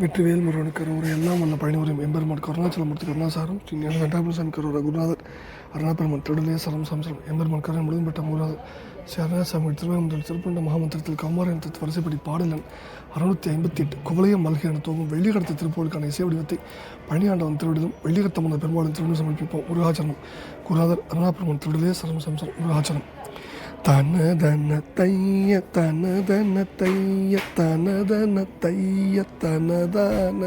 வெற்றிவேல் முருகனுக்கு ஒரு எல்லாம் வல்ல பழனிவரையும் எம்பெருமான் கருணாச்சலமூர்த்தி கருணாசாரம் ஸ்ரீ ஞான வெங்கடாபுரசாமி கருவர குருநாதர் அருணாபெருமான் திருடலே சரம் சம்சரம் எம்பெருமான் கருணை முழுதும் பெற்ற மூலாதர் ஸ்ரீ அருணாசாமி திருவேந்தல் திருப்பண்ட மகாமந்திரத்தில் கௌமாரன் வரிசைப்படி பாடலன் அறுநூத்தி ஐம்பத்தி எட்டு குவளையம் மல்கை என தோங்கும் வெள்ளிகடத்த திருப்போலுக்கான இசை வடிவத்தை பழனியாண்டவன் திருவிடிலும் வெள்ளிக்கத்தமன பெருமாளும் திருவிடும் சமர்ப்பிப்போம். முருகாச்சரணம். குருநாதர் அருணாபெருமான் திருடலே சரம் சம்சரம் முருகாச்சரணம். தனதன தைய தனதன தைய தனதன. தைய தனதான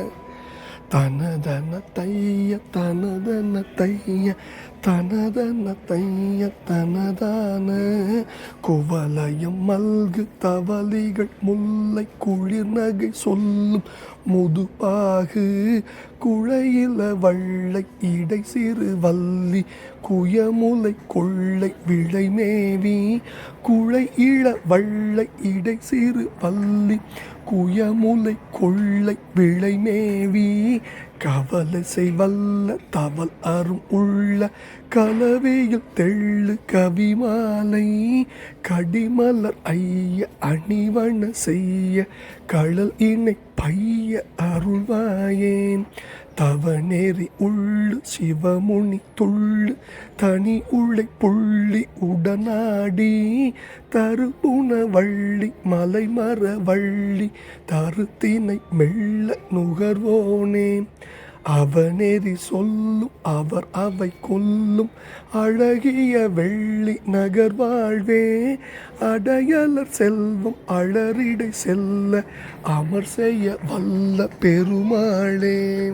தனதன தைய தனதன தைய தனதன தைய தனதான. குவலயம் மல்கு தவளிகள் முல்லை குளிர் நகை சொல்லும் முதுபாகு. குழையில வள்ளை இடை சிறு வள்ளி குயமுலை கொள்ளை விளை மேவி. குழை இள வள்ளை இடை சிறு வள்ளி குயமுலை கொள்ளை விளை மேவி. கவலை செய்வல்ல தவல் அரும் உள்ள கலவையில் தெள்ளு கவிமாலை. கடிமலர் ஐய அணிவன செய்ய களல் இணை பைய அருள்வாயேன் தவ நெறி உள்ளு சிவமுனி துள்ளு. தனி உளை புள்ளி உடனாடி. தருபுன வள்ளி மலைமர வள்ளி. தருத்தினை மெல்ல நுகர்வோனேன் அவனெறி சொல்லும் அவர் அவை கொல்லும். அழகிய வெள்ளி நகர் வாழ்வே அடையலர் செல்வம் அழறிடை செல்ல அமர் செய்ய வல்ல பெருமாளே.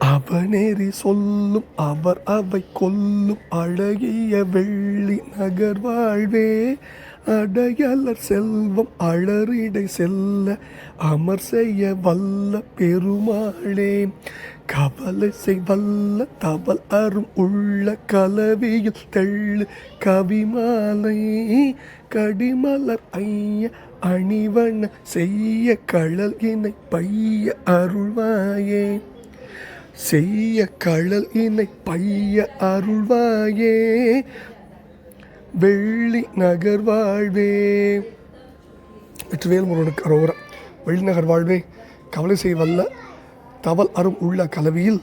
அவனேறி சொல்லும் அவர் அவை கொல்லும். அழகிய வெள்ளி நகர் வாழ்வே அடையாளர் செல்வம் அழறிடை செல்ல அமர் செய்ய வல்ல பெருமாளே. கவலை செய் வல்ல தவல் அரும் உள்ள கலவியில் தெள்ளு கவிமாலை. கடிமலர் ஐய அணிவன செய்ய கழல் இணை பைய அருள்வாயே. செய்ய கழல் இணை பைய அருள்வாயே. வெள்ளி நகர் வாழ்வே. வெற்றிவேல் முருகனுக்கு அரோரா வெள்ளி நகர் வாழ்வே. கவலை செய்வல்ல தவல் அரும் உள்ள கலவியில்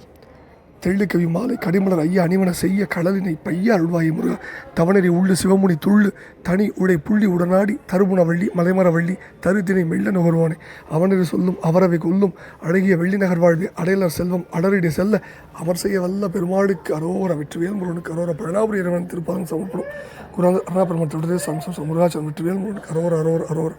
தெள்ளுக்கவி மாலை கடிமலர் ஐயா அணிவன செய்ய கடலினை பையார் அருள்வாய் முருகா. தவணரை உள்ளு சிவமுனி துள்ளு தனி உடை புள்ளி உடனாடி தருமுணவள்ளி மலைமரவள்ளி தருதினை தருத்தினை மெல்ல நுகர்வானே. அவனரை சொல்லும் அவரவை கொல்லும் அழகிய வெள்ளி நகர் வாழ்வே அடையலர் செல்வம் அடரிடை செல்ல அவர் செய்ய வல்ல பெருமாளுக்கு அரோர வெற்றிவேல் முருகனுக்கு அரோர பழனாபுரி இறைவன் திருப்பாதம் சமர்ப்பணம். குரான் அருணாபெருமன் சம்சம் முருகாச்சம் வெற்றிவேல் முருகனுக்கு அரோர அரோர அரோர.